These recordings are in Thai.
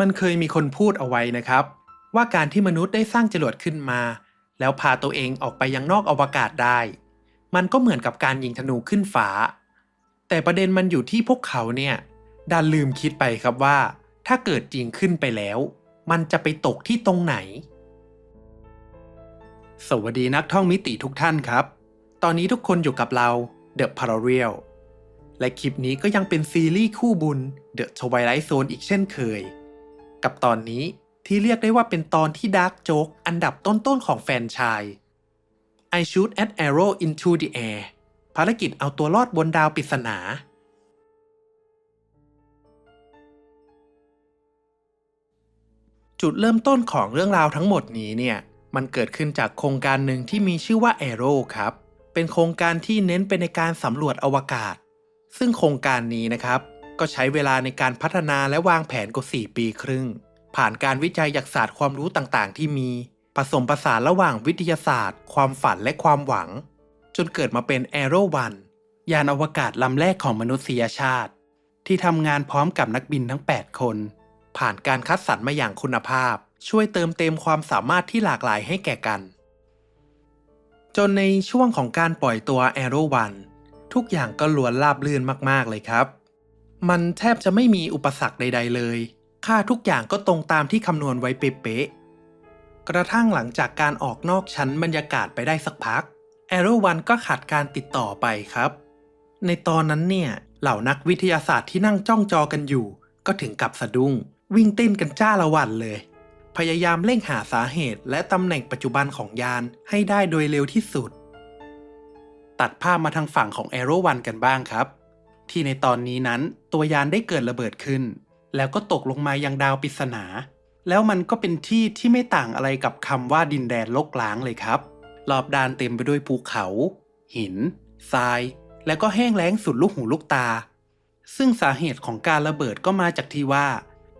มันเคยมีคนพูดเอาไว้นะครับ ว่าการที่มนุษย์ได้สร้างจรวดขึ้นมา แล้วพาตัวเองออกไปยังนอกอวกาศได้ มันก็เหมือนกับการยิงธนูขึ้นฟ้า แต่ประเด็นมันอยู่ที่พวกเขาเนี่ยดันลืมคิดไปครับว่า ถ้าเกิดจริงขึ้นไปแล้ว มันจะไปตกที่ตรงไหน สวัสดีนักท่องมิติทุกท่านครับ ตอนนี้ทุกคนอยู่กับเรา The Parallel และคลิปนี้ก็ยังเป็นซีรีส์คู่บุญ The Twilight Zone อีกเช่นเคย กับตอนนี้ที่เรียกได้ว่าเป็นตอนที่ดาร์กโจ๊กอันดับต้นๆของแฟนชาย I shoot an arrow into the air ภารกิจเอาตัวรอดบนดาวปริศนา จุดเริ่มต้นของเรื่องราวทั้งหมดนี้เนี่ย มันเกิดขึ้นจากโครงการหนึ่งที่มีชื่อว่า Arrow ครับ เป็นโครงการที่เน้นไปในการสำรวจอวกาศ ซึ่งโครงการนี้นะครับ ก็ใช้เวลาในการพัฒนาและวางแผนกว่า 4 ปีครึ่ง ผ่านการวิจัยจากศาสตร์ความรู้ต่างๆ ที่มี ผสมผสานระหว่างวิทยาศาสตร์ ความฝันและความหวัง จนเกิดมาเป็น Arrow 1ยานอวกาศลำแรกของมนุษยชาติ ที่ทำงานพร้อมกับนักบินทั้ง 8 คน ผ่านการคัดสรรมาอย่างคุณภาพ ช่วยเติมเต็มความสามารถที่หลากหลายให้แก่กัน จนในช่วงของการปล่อยตัว Arrow 1ทุกอย่างก็ล้วนราบรื่นมากๆเลยครับ มันแทบจะไม่มีอุปสรรคใด ๆ เลย ค่าทุกอย่างก็ตรงตามที่คำนวณไว้เป๊ะๆกระทั่งหลังจากการออกนอกชั้นบรรยากาศไปได้สักพัก Arrow 1ก็ขาดการติดต่อไปครับ ในตอนนั้นเนี่ย เหล่านักวิทยาศาสตร์ที่นั่งจ้องจอกันอยู่ ก็ถึงกับสะดุ้ง วิ่งเต้นกันจ้าละวันเลย พยายามเร่งหาสาเหตุและตำแหน่งปัจจุบันของยานให้ได้โดยเร็วที่สุด ตัดภาพมาทางฝั่งของ Arrow 1กันบ้างครับ ที่ในตอนนี้นั้นตัวยานได้เกิดระเบิดขึ้น แล้วก็ตกลงมายังดาวปริศนา แล้วมันก็เป็นที่ที่ไม่ต่างอะไรกับคำว่าดินแดนลกล้างเลยครับ รอบด้านเต็มไปด้วยภูเขา หิน ทราย แล้วก็แห้งแล้งสุดลูกหูลูกตา ซึ่งสาเหตุของการระเบิดก็มาจากที่ว่า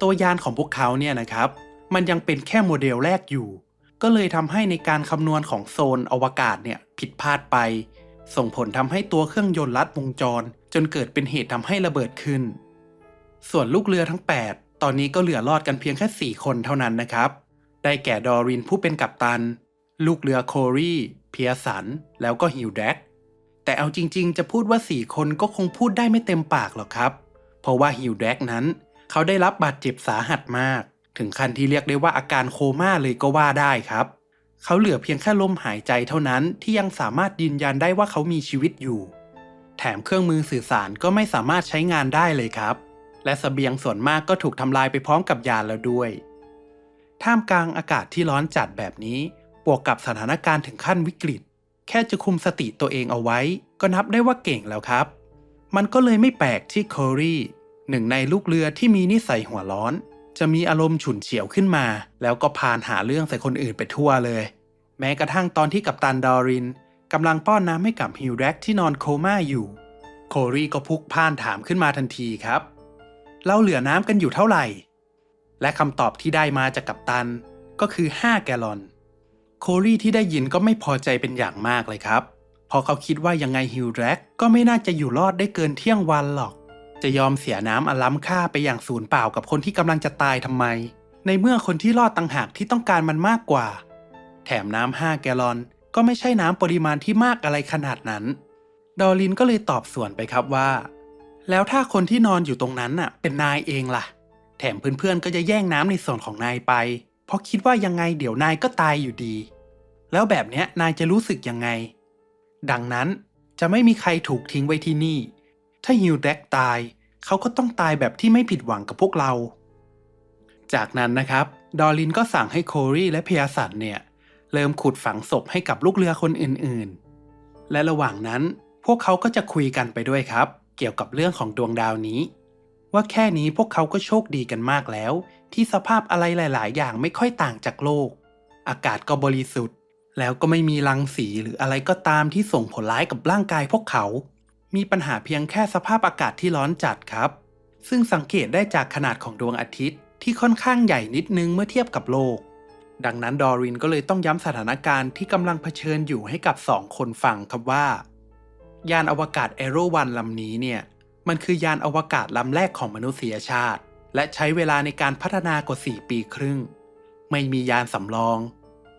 ตัวยานของพวกเขาเนี่ยนะครับ มันยังเป็นแค่โมเดลแรกอยู่ ก็เลยทำให้ในการคำนวณของโซนอวกาศเนี่ยผิดพลาดไป ส่งผลทำให้ตัวเครื่องยนต์ลัดวงจร จนเกิดเป็นเหตุทำให้ระเบิดขึ้น ส่วนลูกเรือทั้ง 8 ตอนนี้ก็เหลือรอดกันเพียงแค่ 4 คนเท่านั้นนะครับ ได้แก่ดอรินผู้เป็นกัปตัน ลูกเรือโครีเพียสัน แล้วก็ฮิวแดกแต่เอาจริงๆ จะพูดว่า 4 คนก็คงพูดได้ไม่เต็มปากหรอกครับ เพราะว่าฮิวแดกนั้น เขาได้รับบาดเจ็บสาหัสมาก ถึงขั้นที่เรียกได้ว่าอาการโคม่าเลยก็ว่าได้ครับ เขาเหลือเพียงแค่ลมหายใจเท่านั้นที่ยังสามารถยืนยันได้ว่าเขามีชีวิตอยู่ แถมเครื่องมือสื่อสารก็ไม่สามารถใช้งานได้เลยครับ และสเสบียงส่วนมากก็ถูกทำลายไปพร้อมกับยานแล้วด้วย ท่ามกลางอากาศที่ร้อนจัดแบบนี้ บวกกับสถานการณ์ถึงขั้นวิกฤต แค่จะคุมสติตัวเองเอาไว้ ก็นับได้ว่าเก่งแล้วครับ มันก็เลยไม่แปลกที่โครีหนึ่งในลูกเรือที่มีนิสัยหัวร้อน จะมีอารมณ์ฉุนเฉียวขึ้นมา แล้วก็พานหาเรื่องใส่คนอื่นไปทั่วเลย แม้กระทั่งตอนที่กัปตันดอรินกำลังป้อนน้ำให้กับฮิวแร็กที่นอนโคม่าอยู่ โครีก็พุกพ่านถามขึ้นมาทันทีครับเราเหลือน้ำกันอยู่เท่าไหร่ และคำตอบที่ได้มาจากกัปตันก็คือ 5 แกลลอน โครีที่ได้ยินก็ไม่พอใจเป็นอย่างมากเลยครับเพราะเขาคิดว่ายังไงฮิวแร็กก็ไม่น่าจะอยู่รอดได้เกินเที่ยงวันหรอก จะยอมเสียน้ำอันล้ำค่าไปอย่างสูญเปล่ากับคนที่กำลังจะตายทำไม ในเมื่อคนที่รอดต่างหากที่ต้องการมันมากกว่า แถมน้ำ5แกลลอน ก็ไม่ใช่น้ำปริมาณที่มากอะไรขนาดนั้น ดอลินก็เลยตอบสวนไปครับว่า แล้วถ้าคนที่นอนอยู่ตรงนั้นน่ะ เป็นนายเองล่ะ แถมเพื่อนๆก็จะแย่งน้ำในส่วนของนายไป เพราะคิดว่ายังไงเดี๋ยวนายก็ตายอยู่ดี แล้วแบบเนี้ยนายจะรู้สึกยังไง ดังนั้นจะไม่มีใครถูกทิ้งไว้ที่นี่ ถ้าฮิวแดกตาย เขาก็ต้องตายแบบที่ไม่ผิดหวังกับพวกเรา จากนั้นนะครับ ดอลินก็สั่งให้โครีและเพียสันเนี่ย เริ่มขุดฝังศพให้กับลูกเรือคนอื่นๆ และระหว่างนั้นพวกเขาก็จะคุยกันไปด้วยครับ เกี่ยวกับเรื่องของดวงดาวนี้ ว่าแค่นี้พวกเขาก็โชคดีกันมากแล้ว ที่สภาพอะไรหลาย ๆ อย่างไม่ค่อยต่างจากโลก อากาศก็บริสุทธิ์ แล้วก็ไม่มีรังสีหรืออะไรก็ตามที่ส่งผลร้ายกับร่างกายพวกเขา มีปัญหาเพียงแค่สภาพอากาศที่ร้อนจัดครับ ซึ่งสังเกตได้จากขนาดของดวงอาทิตย์ที่ค่อนข้างใหญ่นิดนึงเมื่อเทียบกับโลก ดังนั้นดอรินก็เลยต้องย้ำสถานการณ์ที่กำลังเผชิญอยู่ให้กับสองคนฟังครับว่า ยานอวกาศเอโรวันลำนี้เนี่ยมันคือยานอวกาศลำแรกของมนุษยชาติ และใช้เวลาในการพัฒนากว่า 4 ปีครึ่ง ไม่มียานสำรอง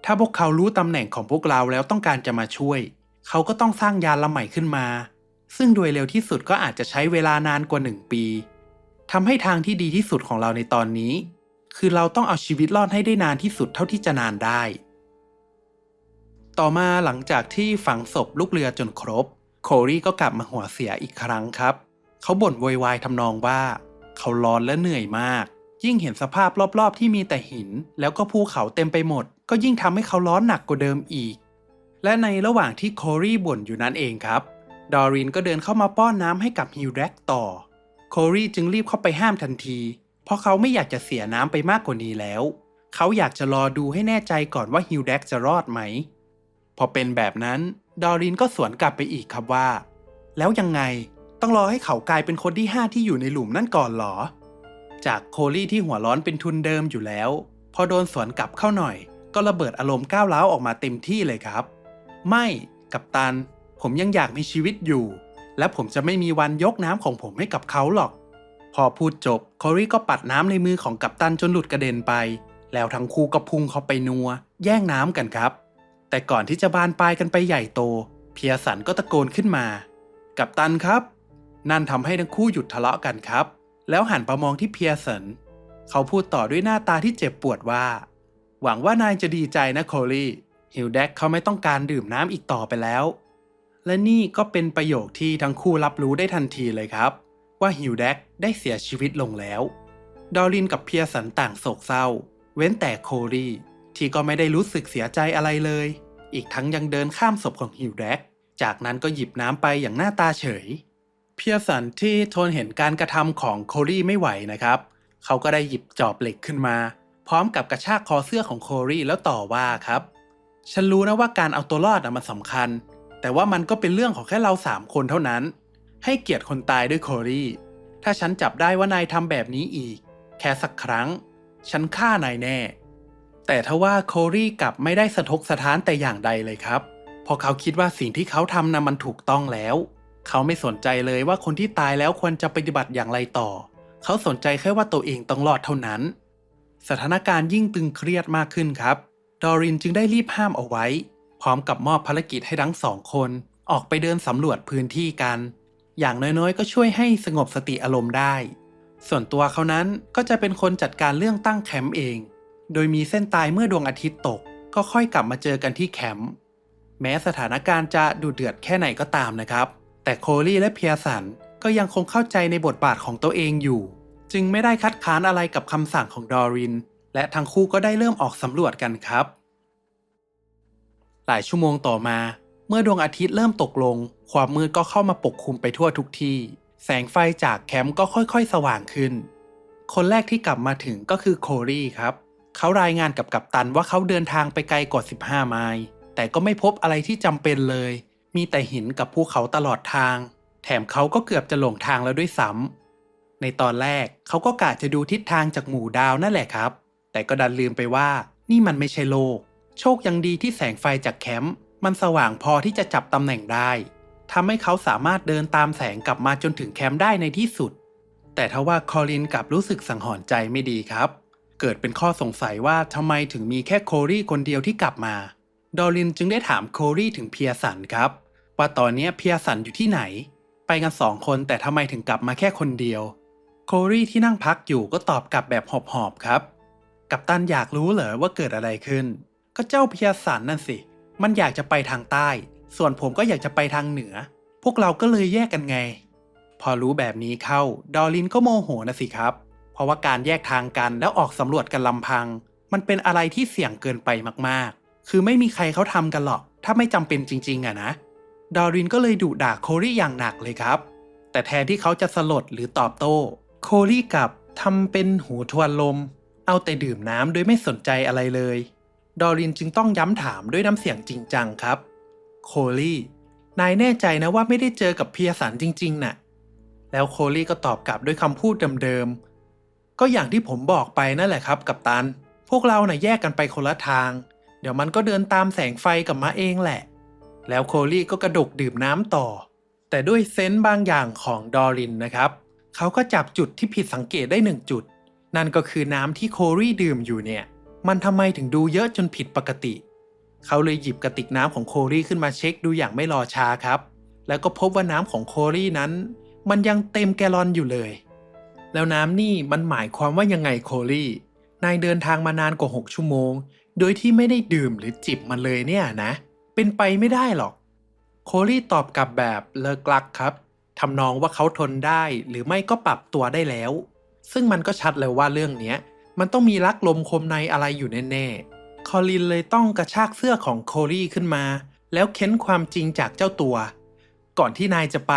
ถ้าพวกเขารู้ตำแหน่งของพวกเราแล้วต้องการจะมาช่วย เขาก็ต้องสร้างยานลำใหม่ขึ้นมา ซึ่งโดยเร็วที่สุดก็อาจจะใช้เวลานานกว่า 1 ปีทำให้ทางที่ดีที่สุดของเราในตอนนี้ คือเราต้องเอาชีวิตรอดให้ได้นานที่สุดเท่าที่จะนานได้ ต่อมาหลังจากที่ฝังศพลูกเรือจนครบ โครีก็กลับมาหัวเสียอีกครั้งครับ เขาบ่นโวยวายทำนองว่า เขาร้อนและเหนื่อยมาก ยิ่งเห็นสภาพรอบๆ ที่มีแต่หิน แล้วก็ภูเขาเต็มไปหมด ก็ยิ่งทำให้เขาร้อนหนักกว่าเดิมอีก และในระหว่างที่โครีบ่นอยู่นั่นเองครับ ดอรินก็เดินเข้ามาป้อนน้ำให้กับฮิวแร็กต่อ โครีจึงรีบเข้าไปห้ามทันที เพราะเขาไม่อยากจะเสียน้ำไปมากกว่านี้แล้ว เขาอยากจะรอดูให้แน่ใจก่อนว่าฮิวแร็กจะรอดไหม พอเป็นแบบนั้นดอรินก็สวนกลับไปอีกครับว่า แล้วยังไงต้องรอให้เขากลายเป็นคนที่5ที่อยู่ในหลุมนั่นก่อนหรอ จากโคลี่ที่หัวร้อนเป็นทุนเดิมอยู่แล้ว พอโดนสวนกลับเข้าหน่อย ก็ระเบิดอารมณ์ก้าวร้าวออกมาเต็มที่เลยครับ ไม่ กับตัน ผมยังอยากมีชีวิตอยู่ และผมจะไม่มีวันยกน้ำของผมให้กับเขาหรอก พอพูดจบโคลี่ก็ปัดน้ำในมือของกัปตันจนหลุดกระเด็นไป แล้วทั้งคู่ก็พุ่งเข้าไปนัว แย่งน้ำกันครับ แต่ก่อนที่จะบานปลายกันไปใหญ่โต เพียสันก็ตะโกนขึ้นมา กัปตันครับ นั่นทำให้ทั้งคู่หยุดทะเลาะกันครับ แล้วหันไปมองที่เพียสันเขาพูดต่อด้วยหน้าตาที่เจ็บปวดว่า หวังว่านายจะดีใจนะโคลี่ฮิลแดกเขาไม่ต้องการดื่มน้ำอีกต่อไปแล้ว และนี่ก็เป็นประโยคที่ทั้งคู่รับรู้ได้ทันทีเลยครับ ว่าฮิลแดกได้เสียชีวิตลงแล้ว ดอรินกับเพียสันต่างโศกเศร้า เว้นแต่โคลี่ที่ก็ไม่ได้รู้สึกเสียใจอะไรเลย อีกทั้งยังเดินข้ามศพของฮิวแดกจากนั้นก็หยิบน้ำไปอย่างหน้าตาเฉย เพียสันที่ทนเห็นการกระทำของโคลี่ไม่ไหวนะครับ เขาก็ได้หยิบจอบเหล็กขึ้นมา พร้อมกับกระชากคอเสื้อของโคลี่แล้วต่อว่าครับ ฉันรู้นะว่าการเอาตัวรอดนะมันสำคัญ แต่ว่ามันก็เป็นเรื่องของแค่เราสามคนเท่านั้น ให้เกียรติคนตายด้วยโคลี่ ถ้าฉันจับได้ว่านายทำแบบนี้อีก แค่สักครั้ง ฉันฆ่านายแน่ แต่ทว่าโคลี่กลับไม่ได้สะทกสะท้านแต่อย่างใดเลยครับเพราะเขาคิดว่าสิ่งที่เขาทำนะมันถูกต้องแล้ว เขาไม่สนใจเลยว่าคนที่ตายแล้วควรจะปฏิบัติอย่างไรต่อ เขาสนใจแค่ว่าตัวเองต้องรอดเท่านั้น สถานการณ์ยิ่งตึงเครียดมากขึ้นครับ ดอรินจึงได้รีบห้ามเอาไว้ พร้อมกับมอบภารกิจให้ทั้งสองคนออกไปเดินสำรวจพื้นที่กัน อย่างน้อยๆ ก็ช่วยให้สงบสติอารมณ์ได้ ส่วนตัวเขานั้นก็จะเป็นคนจัดการเรื่องตั้งแคมป์เอง โดยมีเส้นตายเมื่อดวงอาทิตย์ตก ก็ค่อยกลับมาเจอกันที่แคมป์แม้สถานการณ์จะดูเดือดแค่ไหนก็ตามนะครับ แต่โคลี่และเพียสันก็ยังคงเข้าใจในบทบาทของตัวเองอยู่ จึงไม่ได้คัดค้านอะไรกับคำสั่งของดอริน และทั้งคู่ก็ได้เริ่มออกสำรวจกันครับ หลายชั่วโมงต่อมา เมื่อดวงอาทิตย์เริ่มตกลง ความมืดก็เข้ามาปกคลุมไปทั่วทุกที่ แสงไฟจากแคมป์ก็ค่อยๆ สว่างขึ้น คนแรกที่กลับมาถึงก็คือโคลี่ครับ เขารายงานกับกัปตันว่าเขาเดินทางไปไกลกว่า 15 ไมล์แต่ก็ไม่พบอะไรที่จำเป็นเลย มีแต่หินกับภูเขาตลอดทาง แถมเขาก็เกือบจะหลงทางแล้วด้วยซ้ำในตอนแรกเขาก็กะจะดูทิศทางจากหมู่ดาวนั่นแหละครับ แต่ก็ดันลืมไปว่านี่มันไม่ใช่โลก โชคยังดีที่แสงไฟจากแคมป์มันสว่างพอที่จะจับตำแหน่งได้ทำให้เขาสามารถเดินตามแสงกลับมาจนถึงแคมป์ได้ในที่สุด แต่ทว่าคอลินกลับรู้สึกสังหรณ์ใจไม่ดีครับ เกิดเป็นข้อสงสัยว่าทำไมถึงมีแค่โคลี่คนเดียวที่กลับมา ดอรินจึงได้ถามโคลี่ถึงเพียสันครับ ว่าตอนนี้เพียสันอยู่ที่ไหน ไปกันสองคนแต่ทำไมถึงกลับมาแค่คนเดียว โคลี่ที่นั่งพักอยู่ก็ตอบกลับแบบหอบๆครับ กัปตันอยากรู้เหรอว่าเกิดอะไรขึ้น ก็เจ้าเพียสันนั่นสิ มันอยากจะไปทางใต้ ส่วนผมก็อยากจะไปทางเหนือ พวกเราก็เลยแยกกันไง พอรู้แบบนี้เข้า ดอรินก็โมโหนะสิครับ เพราะว่าการแยกทางกันแล้วออกสำรวจกันลำพัง มันเป็นอะไรที่เสี่ยงเกินไปมากๆ คือไม่มีใครเขาทำกันหรอก ถ้าไม่จำเป็นจริง ๆอะนะ ดอรินก็เลยดุด่าโคลี่อย่างหนักเลยครับ แต่แทนที่เขาจะสลดหรือตอบโต้ โคลี่กลับทำเป็นหูทวนลม เอาแต่ดื่มน้ำโดยไม่สนใจอะไรเลย ดอรินจึงต้องย้ำถามด้วยน้ำเสียงจริงจังครับ โคลี่ นายแน่ใจนะว่าไม่ได้เจอกับเพียสันจริงๆน่ะ แล้วโคลี่ก็ตอบกลับด้วยคำพูดเดิมๆ ก็อย่างที่ผมบอกไปนั่นแหละครับ กัปตัน พวกเราน่ะแยกกันไปคนละทาง เดี๋ยวมันก็เดินตามแสงไฟกลับมาเองแหละ แล้วโคลี่ก็กระดกดื่มน้ำต่อ แต่ด้วยเซนส์บางอย่างของดอรินนะครับ เขาก็จับจุดที่ผิดสังเกตได้หนึ่งจุด นั่นก็คือน้ำที่โคลี่ดื่มอยู่เนี่ย มันทำไมถึงดูเยอะจนผิดปกติ เขาเลยหยิบกระติกน้ำของโคลี่ขึ้นมาเช็คดูอย่างไม่รอช้าครับ แล้วก็พบว่าน้ำของโคลี่นั้น มันยังเต็มแกลลอนอยู่เลย แล้วน้ำนี่มันหมายความว่ายังไงโคลี่นายเดินทางมานานกว่า 6 ชั่วโมง โดยที่ไม่ได้ดื่มหรือจิบมันเลยเนี่ยนะ เป็นไปไม่ได้หรอก โคลี่ตอบกลับแบบเลิกลักครับทำนองว่าเขาทนได้หรือไม่ก็ปรับตัวได้แล้ว ซึ่งมันก็ชัดเลยว่าเรื่องนี้ มันต้องมีลักลมคมในอะไรอยู่แน่ๆ คอลินเลยต้องกระชากเสื้อของโคลี่ขึ้นมา แล้วเค้นความจริงจากเจ้าตัว ก่อนที่นายจะไป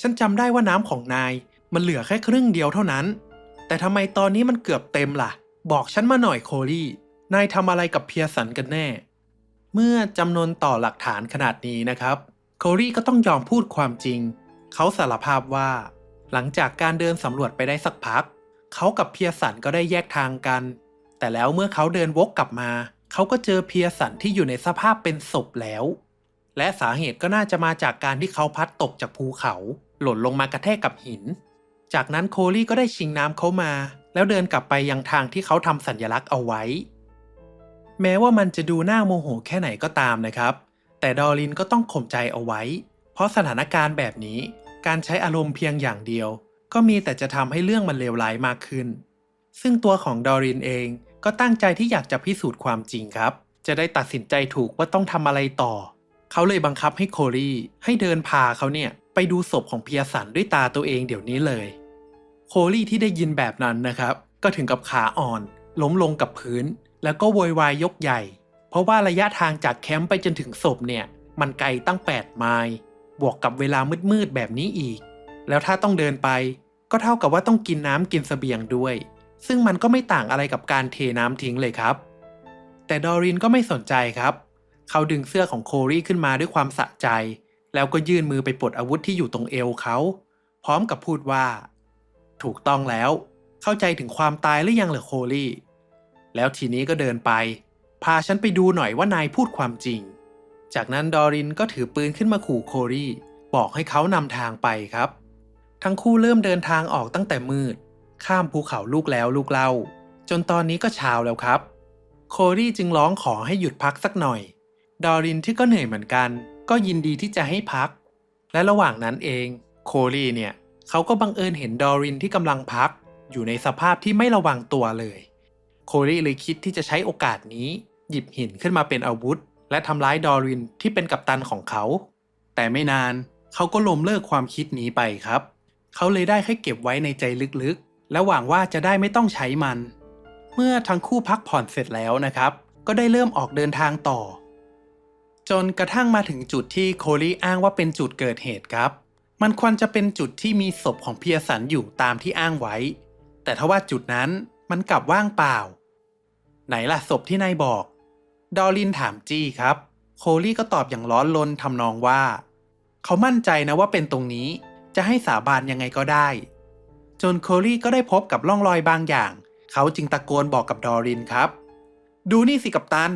ฉันจำได้ว่าน้ำของนายมันเหลือแค่ครึ่งเดียวเท่านั้น แต่ทำไมตอนนี้มันเกือบเต็มล่ะ บอกฉันมาหน่อยโคลี่ นายทำอะไรกับเพียสันกันแน่ เมื่อจำนวนต่อหลักฐานขนาดนี้นะครับ โคลี่ก็ต้องยอมพูดความจริง เขาสารภาพว่า หลังจากการเดินสำรวจไปได้สักพัก เขากับเพียสันก็ได้แยกทางกัน แต่แล้วเมื่อเขาเดินวกกลับมา เขาก็เจอเพียสันที่อยู่ในสภาพเป็นศพแล้ว และสาเหตุก็น่าจะมาจากการที่เขาพัดตกจากภูเขา หล่นลงมากระแทกกับหิน จากนั้นโคลี่ก็ได้ชิงน้ำเขามา แล้วเดินกลับไปยังทางที่เขาทำสัญลักษณ์เอาไว้ แม้ว่ามันจะดูน่าโมโหแค่ไหนก็ตามนะครับ แต่ดอรินก็ต้องข่มใจเอาไว้ เพราะสถานการณ์แบบนี้ การใช้อารมณ์เพียงอย่างเดียว ก็มีแต่จะทำให้เรื่องมันเลวร้ายมากขึ้น ซึ่งตัวของดอรินเองก็ตั้งใจที่อยากจะพิสูจน์ความจริงครับ จะได้ตัดสินใจถูกว่าต้องทำอะไรต่อ เขาเลยบังคับให้โคลี่ให้เดินพาเขาเนี่ยไปดูศพของเพียสันด้วยตาตัวเองเดี๋ยวนี้เลย โคลี่ที่ได้ยินแบบนั้นนะครับ ก็ถึงกับขาอ่อน ล้มลงกับพื้น แล้วก็โวยวายยกใหญ่ เพราะว่าระยะทางจากแคมป์ไปจนถึงศพเนี่ยมันไกลตั้ง 8 ไมล์ บวกกับเวลามืดๆแบบนี้อีก แล้วถ้าต้องเดินไป ก็เท่ากับว่าต้องกินน้ำกินเสบียงด้วย ซึ่งมันก็ไม่ต่างอะไรกับการเทน้ำทิ้งเลยครับ แต่ดอรินก็ไม่สนใจครับ เขาดึงเสื้อของโคลี่ขึ้นมาด้วยความสะใจ แล้วก็ยื่นมือไปปลดอาวุธที่อยู่ตรงเอวเขา พร้อมกับพูดว่า ถูกต้องแล้ว เข้าใจถึงความตายหรือยังเหรอโคลี่ แล้วทีนี้ก็เดินไป พาฉันไปดูหน่อยว่านายพูดความจริง จากนั้นดอรินก็ถือปืนขึ้นมาขู่โคลี่ บอกให้เขานำทางไปครับ ทั้งคู่เริ่มเดินทางออกตั้งแต่มืด ข้ามภูเขาลูกแล้วลูกเล่า จนตอนนี้ก็เช้าแล้วครับ โคลี่จึงร้องขอให้หยุดพักสักหน่อย ดอรินที่ก็เหนื่อยเหมือนกัน ก็ยินดีที่จะให้พัก และระหว่างนั้นเอง โคลี่เนี่ยเขาก็บังเอิญเห็นดอรินที่กำลังพัก อยู่ในสภาพที่ไม่ระวังตัวเลย โคลี่เลยคิดที่จะใช้โอกาสนี้ หยิบหินขึ้นมาเป็นอาวุธ และทำร้ายดอรินที่เป็นกัปตันของเขา แต่ไม่นานเขาก็ล้มเลิกความคิดนี้ไปครับ เขาเลยได้แค่เก็บไว้ในใจลึกๆ และหวังว่าจะได้ไม่ต้องใช้มัน เมื่อทั้งคู่พักผ่อนเสร็จแล้วนะครับ ก็ได้เริ่มออกเดินทางต่อ จนกระทั่งมาถึงจุดที่โคลี่อ้างว่าเป็นจุดเกิดเหตุครับ มันควรจะเป็นจุดที่มีศพของเพียสันอยู่ตามที่อ้างไว้ แต่ทว่าจุดนั้นมันกลับว่างเปล่า ไหนล่ะศพที่นายบอก ดอลินถามจี้ครับ โคลี่ก็ตอบอย่างร้อนรนทำนองว่า เขามั่นใจนะว่าเป็นตรงนี้ จะให้สาบานยังไงก็ได้ จนโคลี่ก็ได้พบกับร่องรอยบางอย่าง เขาจึงตะโกนบอกกับดอรินครับ ดูนี่สิกัปตัน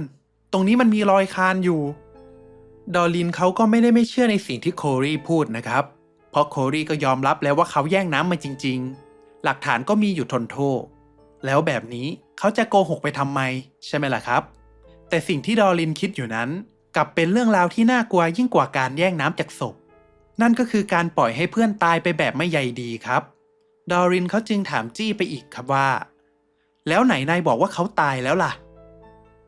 ตรงนี้มันมีรอยคานอยู่ ดอรินเขาก็ไม่ได้ไม่เชื่อในสิ่งที่โคลี่พูดนะครับ เพราะโคลี่ก็ยอมรับแล้วว่าเขาแย่งน้ำมาจริง ๆ หลักฐานก็มีอยู่ทนโทษแล้วแบบนี้เขาจะโกหกไปทำไม ใช่ไหมล่ะครับ แต่สิ่งที่ดอรินคิดอยู่นั้น กลับเป็นเรื่องราวที่น่ากลัวยิ่งกว่าการแย่งน้ำจากศพ นั่นก็คือการปล่อยให้เพื่อนตายไปแบบไม่ใยดีครับ ดอรินเขาจึงถามจี้ไปอีกครับว่า แล้วไหนนายบอกว่าเขาตายแล้วล่ะ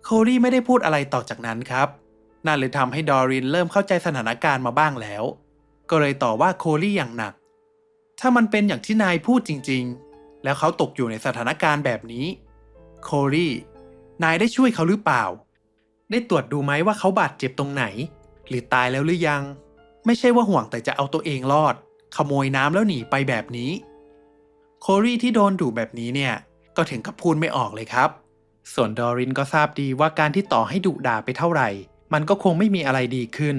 โคลี่ไม่ได้พูดอะไรต่อจากนั้นครับนั่นเลยทำให้ดอรินเริ่มเข้าใจสถานการณ์มาบ้างแล้ว ก็เลยต่อว่าโคลี่อย่างหนัก ถ้ามันเป็นอย่างที่นายพูดจริง ๆ แล้วเขาตกอยู่ในสถานการณ์แบบนี้ โคลี่ นายได้ช่วยเขาหรือเปล่า ได้ตรวจดูไหมว่าเขาบาดเจ็บตรงไหน หรือตายแล้วหรือยัง ไม่ใช่ว่าห่วงแต่จะเอาตัวเองรอด ขโมยน้ำแล้วหนีไปแบบนี้ โคลี่ที่โดนดุแบบนี้เนี่ย ก็ถึงกับพูดไม่ออกเลยครับ ส่วนดอรินก็ทราบดีว่าการที่ต่อให้ดุด่าไปเท่าไหร่ มันก็คงไม่มีอะไรดีขึ้น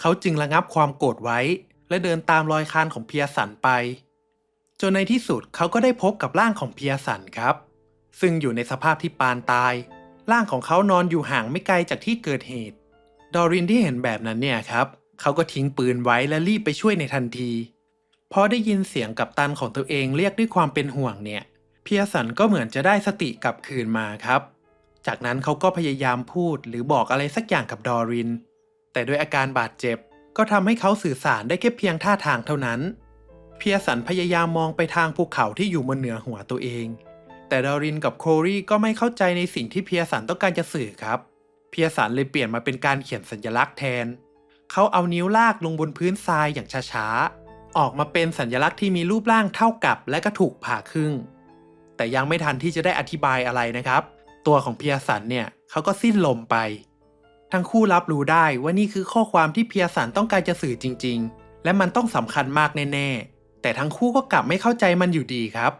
เขาจึงระงับความโกรธไว้ และเดินตามรอยคานของเพียสันไป จนในที่สุดเขาก็ได้พบกับร่างของเพียสันครับ ซึ่งอยู่ในสภาพที่ปานตาย ร่างของเขานอนอยู่ห่างไม่ไกลจากที่เกิดเหตุ ดอรินที่เห็นแบบนั้นเนี่ยครับ เขาก็ทิ้งปืนไว้และรีบไปช่วยในทันที พอได้ยินเสียงกับตันของตัวเองเรียกด้วยความเป็นห่วงเนี่ย เพียสันก็เหมือนจะได้สติกลับคืนมาครับ จากนั้นเขาก็พยายามพูดหรือบอกอะไรสักอย่างกับดอริน แต่ด้วยอาการบาดเจ็บก็ทำให้เขาสื่อสารได้แค่เพียงท่าทางเท่านั้น เพียสันพยายามมองไปทางภูเขาที่อยู่บนเหนือหัวตัวเอง แต่ดอรินกับโครีก็ไม่เข้าใจในสิ่งที่เพียสันต้องการจะสื่อครับ เพียสันเลยเปลี่ยนมาเป็นการเขียนสัญลักษณ์แทน เขาเอานิ้วลากลงบนพื้นทรายอย่างช้าๆ ออกมาเป็นสัญลักษณ์ที่มีรูปร่างเท่ากับและก็ถูกผ่าครึ่ง แต่ยังไม่ทันที่จะได้อธิบายอะไรนะครับ ตัวของเพียสันเนี่ยเขาก็สิ้นลมไป ทั้งคู่รับรู้ได้ว่านี่คือข้อความที่เพียสันต้องการจะสื่อจริง ๆ และมันต้องสำคัญมากแน่ๆ แต่ทั้งคู่ก็กลับไม่เข้าใจมันอยู่ดีครับ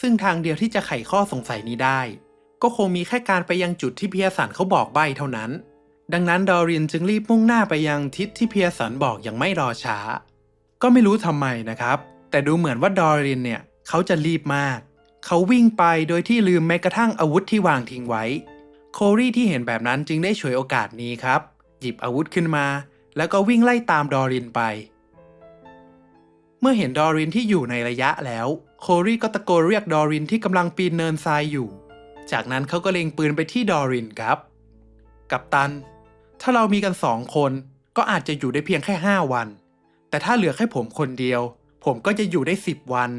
ซึ่งทางเดียวที่จะไขข้อสงสัยนี้ได้ ก็คงมีแค่การไปยังจุดที่เพียสันเขาบอกใบ้เท่านั้น ดังนั้นดอรินจึงรีบมุ่งหน้าไปยังทิศที่เพียสันบอกอย่างไม่รอช้า ก็ไม่รู้ทำไมนะครับ แต่ดูเหมือนว่าดอรินเนี่ยเขาจะรีบมาก เขาวิ่งไปโดยที่ลืมแม้กระทั่งอาวุธที่วางทิ้งไว้ โครี่ที่เห็นแบบนั้นจึงได้ฉวยโอกาสนี้ครับ หยิบอาวุธขึ้นมา แล้วก็วิ่งไล่ตามดอรินไป เมื่อเห็นดอรินที่อยู่ในระยะแล้ว โครี่ก็ตะโกนเรียกดอรินที่กำลังปีนเนินทรายอยู่ จากนั้นเขาก็เล็งปืนไปที่ดอรินครับ กัปตัน ถ้าเรามีกันสองคนก็อาจจะอยู่ได้เพียงแค่ห้าวัน แต่ถ้าเหลือแค่ผมคนเดียว ผมก็จะอยู่ได้สิบวัน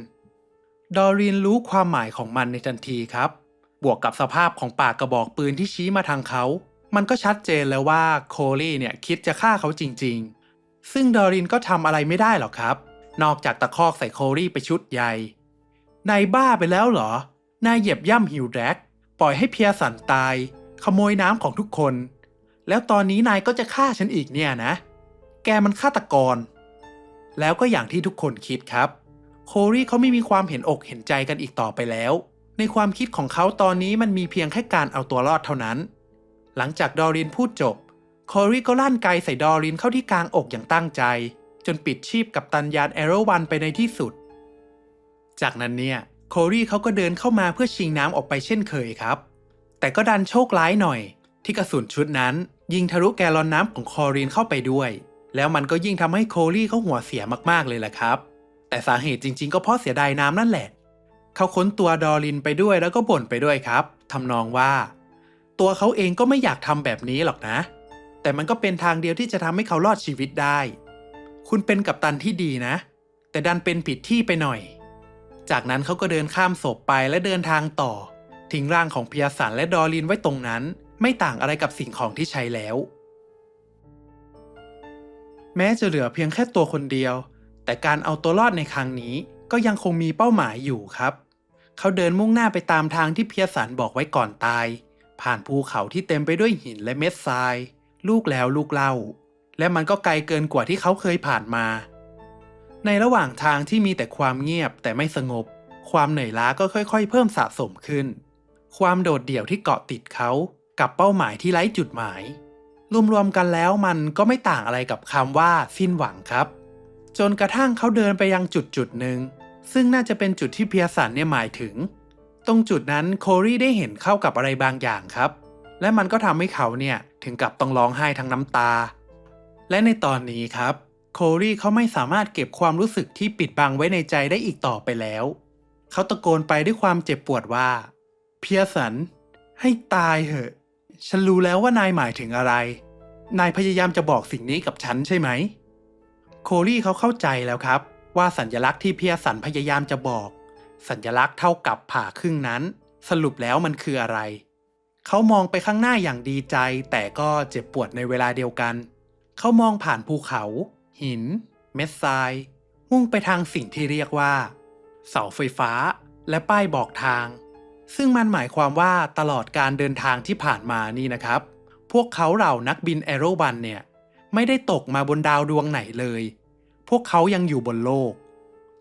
ดอรินรู้ความหมายของมันในทันทีครับ บวกกับสภาพของปากกระบอกปืนที่ชี้มาทางเขา มันก็ชัดเจนแล้วว่าโคลี่เนี่ยคิดจะฆ่าเขาจริง ๆ ซึ่งดอรินก็ทำอะไรไม่ได้หรอกครับ นอกจากตะคอกใส่โคลี่ไปชุดใหญ่นายบ้าไปแล้วเหรอ นายเหยียบย่ำฮิวแดกปล่อยให้เพียสันตาย ขโมยน้ำของทุกคน แล้วตอนนี้นายก็จะฆ่าฉันอีกเนี่ยนะ แกมันฆาตกร แล้วก็อย่างที่ทุกคนคิดครับ โคลี่เขาไม่มีความเห็นอกเห็นใจกันอีกต่อไปแล้ว ในความคิดของเขาตอนนี้มันมีเพียงแค่การเอาตัวรอดเท่านั้น หลังจากดอรินพูดจบ โคลี่ก็ลั่นไกใส่ดอรินเข้าที่กลางอกอย่างตั้งใจ จนปิดชีพกับตันยานแอโรวันไปในที่สุด จากนั้นเนี่ยโคลี่เขาก็เดินเข้ามาเพื่อชิงน้ำออกไปเช่นเคยครับ แต่ก็ดันโชคร้ายหน่อย ที่กระสุนชุดนั้น ยิงทะลุแกลลอนน้ำของคอรีนเข้าไปด้วย แล้วมันก็ยิ่งทำให้โคลี่เขาหัวเสียมากๆเลยแหละครับ แต่สาเหตุจริง ๆ ก็เพราะเสียดายน้ำนั่นแหละ เขาค้นตัวดอรินไปด้วยแล้วก็บ่นไปด้วยครับทำนองว่า ตัวเขาเองก็ไม่อยากทำแบบนี้หรอกนะ แต่มันก็เป็นทางเดียวที่จะทำให้เขารอดชีวิตได้ คุณเป็นกัปตันที่ดีนะ แต่ดันเป็นผิดที่ไปหน่อย จากนั้นเขาก็เดินข้ามศพไปและเดินทางต่อ ทิ้งร่างของเพียสันและดอรินไว้ตรงนั้น ไม่ต่างอะไรกับสิ่งของที่ใช้แล้ว แม้จะเหลือเพียงแค่ตัวคนเดียว แต่การเอาตัวรอดในครั้งนี้ก็ยังคงมีเป้าหมายอยู่ครับ เขาเดินมุ่งหน้าไปตามทางที่เพียสันบอกไว้ก่อนตาย ผ่านภูเขาที่เต็มไปด้วยหินและเม็ดทราย ลูกแล้วลูกเล่า และมันก็ไกลเกินกว่าที่เขาเคยผ่านมา ในระหว่างทางที่มีแต่ความเงียบแต่ไม่สงบ ความเหนื่อยล้าก็ค่อย ๆ เพิ่มสะสมขึ้น ความโดดเดี่ยวที่เกาะติดเขา กับเป้าหมายที่ไร้จุดหมาย รวมๆกันแล้วมันก็ไม่ต่างอะไรกับคำว่าสิ้นหวังครับ จนกระทั่งเขาเดินไปยังจุดจุดหนึ่งซึ่งน่าจะเป็นจุดที่เพียสันเนี่ยหมายถึง ตรงจุดนั้นโครีได้เห็นเข้ากับอะไรบางอย่างครับ และมันก็ทำให้เขาเนี่ยถึงกับต้องร้องไห้ทั้งน้ำตา และในตอนนี้ครับโครีเขาไม่สามารถเก็บความรู้สึกที่ปิดบังไว้ในใจได้อีกต่อไปแล้ว เขาตะโกนไปด้วยความเจ็บปวดว่า เพียสัน ให้ตายเหอะ ฉันรู้แล้วว่านายหมายถึงอะไร นายพยายามจะบอกสิ่งนี้กับฉันใช่ไหม โคลี่เขาเข้าใจแล้วครับ ว่าสัญลักษณ์ที่เพียสันพยายามจะบอก สัญลักษณ์เท่ากับผ่าครึ่งนั้น สรุปแล้วมันคืออะไร เขามองไปข้างหน้าอย่างดีใจ แต่ก็เจ็บปวดในเวลาเดียวกัน เขามองผ่านภูเขา หิน เม็ดทราย มุ่งไปทางสิ่งที่เรียกว่า เสาไฟฟ้า และป้ายบอกทาง ซึ่งมันหมายความว่าตลอดการเดินทางที่ผ่านมานี่นะครับ พวกเขาเหล่านักบินแอโรบันเนี่ย ไม่ได้ตกมาบนดาวดวงไหนเลย พวกเขายังอยู่บนโลก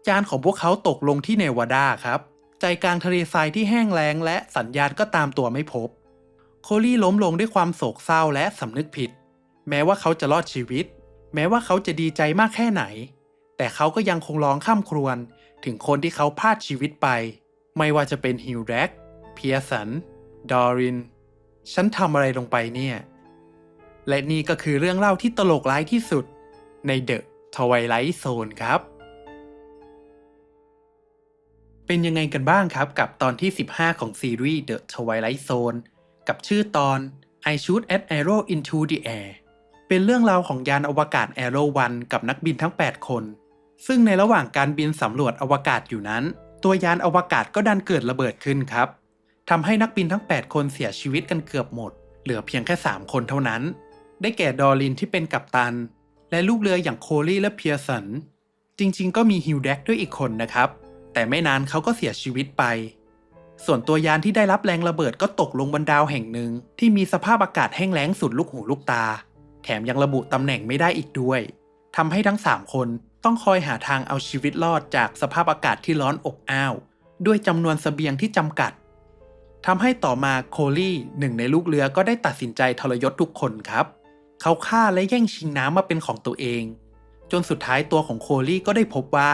จานของพวกเขาตกลงที่เนวาดาครับ ใจกลางทะเลทรายที่แห้งแล้งและสัญญาณก็ตามตัวไม่พบ โคลี่ล้มลงด้วยความโศกเศร้าและสำนึกผิด แม้ว่าเขาจะรอดชีวิต แม้ว่าเขาจะดีใจมากแค่ไหน แต่เขาก็ยังคงร้องข้ามครวญถึงคนที่เขาพลาดชีวิตไป ไม่ว่าจะเป็นฮิวแร็กเพียสัน ดอริน ฉันทำอะไรลงไปเนี่ย และนี่ก็คือเรื่องเล่าที่ตลกร้ายที่สุดใน The Twilight Zone ครับ เป็นยังไงกันบ้างครับกับตอนที่ 15 ของซีรีส์ The Twilight Zone กับชื่อตอน I Shoot at Arrow into the Air เป็นเรื่องราวของยานอวกาศ Arrow 1 กับนักบินทั้ง 8 คน ซึ่งในระหว่างการบินสำรวจอวกาศอยู่นั้น ตัวยานอวกาศก็ดันเกิดระเบิดขึ้นครับทำให้นักบินทั้ง 8 คนเสียชีวิตกันเกือบหมด เหลือเพียงแค่ 3 คนเท่านั้น ได้แก่ดอรินที่เป็นกัปตัน และลูกเรืออย่างโคลีและเพียร์สัน จริงๆ ก็มีฮิวแดกด้วยอีกคนนะครับ แต่ไม่นานเขาก็เสียชีวิตไป ส่วนตัวยานที่ได้รับแรงระเบิดก็ตกลงบนดาวแห่งหนึ่ง ที่มีสภาพอากาศแห้งแล้งสุดลูกหูลูกตา แถมยังระบุตำแหน่งไม่ได้อีกด้วยทำให้ทั้ง 3 คน ต้องคอยหาทางเอาชีวิตรอดจากสภาพอากาศที่ร้อนอบอ้าว ด้วยจำนวนเสบียงที่จำกัดทำให้ต่อมาโคลี่หนึ่งในลูกเรือก็ได้ตัดสินใจทรยศทุกคนครับ เขาฆ่าและแย่งชิงน้ำมาเป็นของตัวเอง จนสุดท้ายตัวของโคลี่ก็ได้พบว่า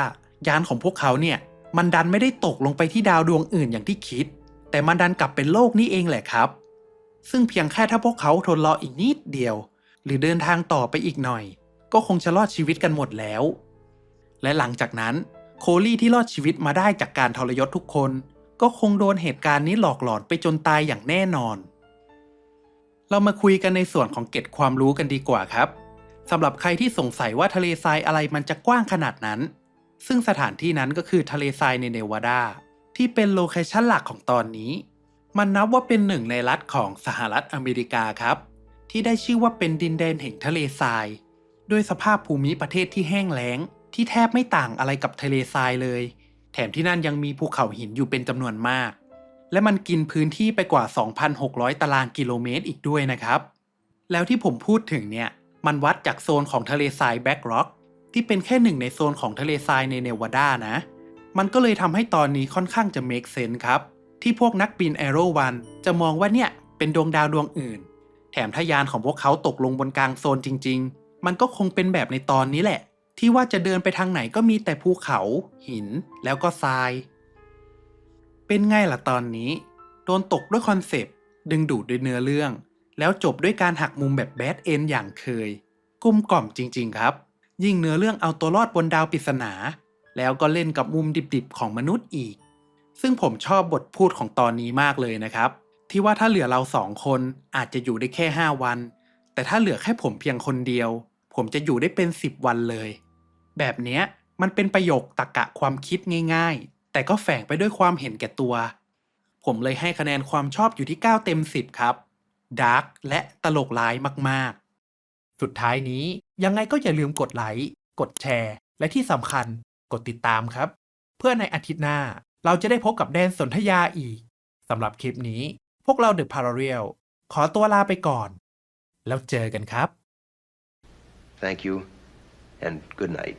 ยานของพวกเขาเนี่ยมันดันไม่ได้ตกลงไปที่ดาวดวงอื่นอย่างที่คิด แต่มันดันกลับเป็นโลกนี้เองแหละครับ ซึ่งเพียงแค่ถ้าพวกเขาทนรออีกนิดเดียว หรือเดินทางต่อไปอีกหน่อย ก็คงจะรอดชีวิตกันหมดแล้ว และหลังจากนั้น โคลี่ที่รอดชีวิตมาได้จากการทรยศทุกคน ก็คงโดนเหตุการณ์นี้หลอกหลอนไปจนตายอย่างแน่นอน เรามาคุยกันในส่วนของเก็ดความรู้กันดีกว่าครับสำหรับใครที่สงสัยว่าทะเลทรายอะไรมันจะกว้างขนาดนั้น ซึ่งสถานที่นั้นก็คือทะเลทรายในเนวาดาที่เป็นโลเคชั่นหลักของตอนนี้ มันนับว่าเป็นหนึ่งในรัฐของสหรัฐอเมริกาครับ ที่ได้ชื่อว่าเป็นดินแดนแห่งทะเลทราย ด้วยสภาพภูมิประเทศที่แห้งแล้ง ที่แทบไม่ต่างอะไรกับทะเลทรายเลย แถมที่นั่นยังมีภูเขาหินอยู่เป็นจำนวนมาก และมันกินพื้นที่ไปกว่า 2,600 ตารางกิโลเมตรอีกด้วยนะครับ แล้วที่ผมพูดถึงเนี่ยมันวัดจากโซนของทะเลทรายแบ็กร็อกที่เป็นแค่หนึ่งในโซนของทะเลทรายในเนวาดานะ มันก็เลยทำให้ตอนนี้ค่อนข้างจะ make sense ครับ ที่พวกนักบิน Aero 1จะมองว่าเนี่ยเป็นดวงดาวดวงอื่น แถมทายานของพวกเขาตกลงบนกลางโซนจริง ๆ มันก็คงเป็นแบบในตอนนี้แหละ ที่ว่าจะเดินไปทางไหนก็มีแต่ภูเขา หิน แล้วก็ทราย เป็นไงล่ะตอนนี้ โดนตกด้วยคอนเซปต์ ดึงดูดด้วยเนื้อเรื่อง แล้วจบด้วยการหักมุมแบบแบดเอนอย่างเคยกลมกล่อมจริง ๆ ครับ ยิ่งเนื้อเรื่องเอาตัวรอดบนดาวปริศนา แล้วก็เล่นกับมุมดิบๆ ของมนุษย์อีก ซึ่งผมชอบบทพูดของตอนนี้มากเลยนะครับ ที่ว่าถ้าเหลือเราสองคนอาจจะอยู่ได้แค่ 5 วัน แต่ถ้าเหลือแค่ผมเพียงคนเดียว ผมจะอยู่ได้เป็น 10 วันเลย แบบเนี้ยมันเป็นประโยคตรกะความคิดง่าย ๆ แต่ก็แฝงไปด้วยความเห็นแก่ตัว ผมเลยให้คะแนนความชอบอยู่ที่ 9 เต็ม 10 ครับดาร์กและตลกร้ายมากๆ สุดท้ายนี้ยังไงก็อย่าลืมกดไลค์ กดแชร์ และที่สำคัญกดติดตามครับ เพื่อในอาทิตย์หน้าเราจะได้พบกับแดนสนธยาอีกสำหรับคลิปนี้พวกเราเดอะพาราเรียลขอตัวลาไปก่อน แล้วเจอกันครับ Thank you and good night.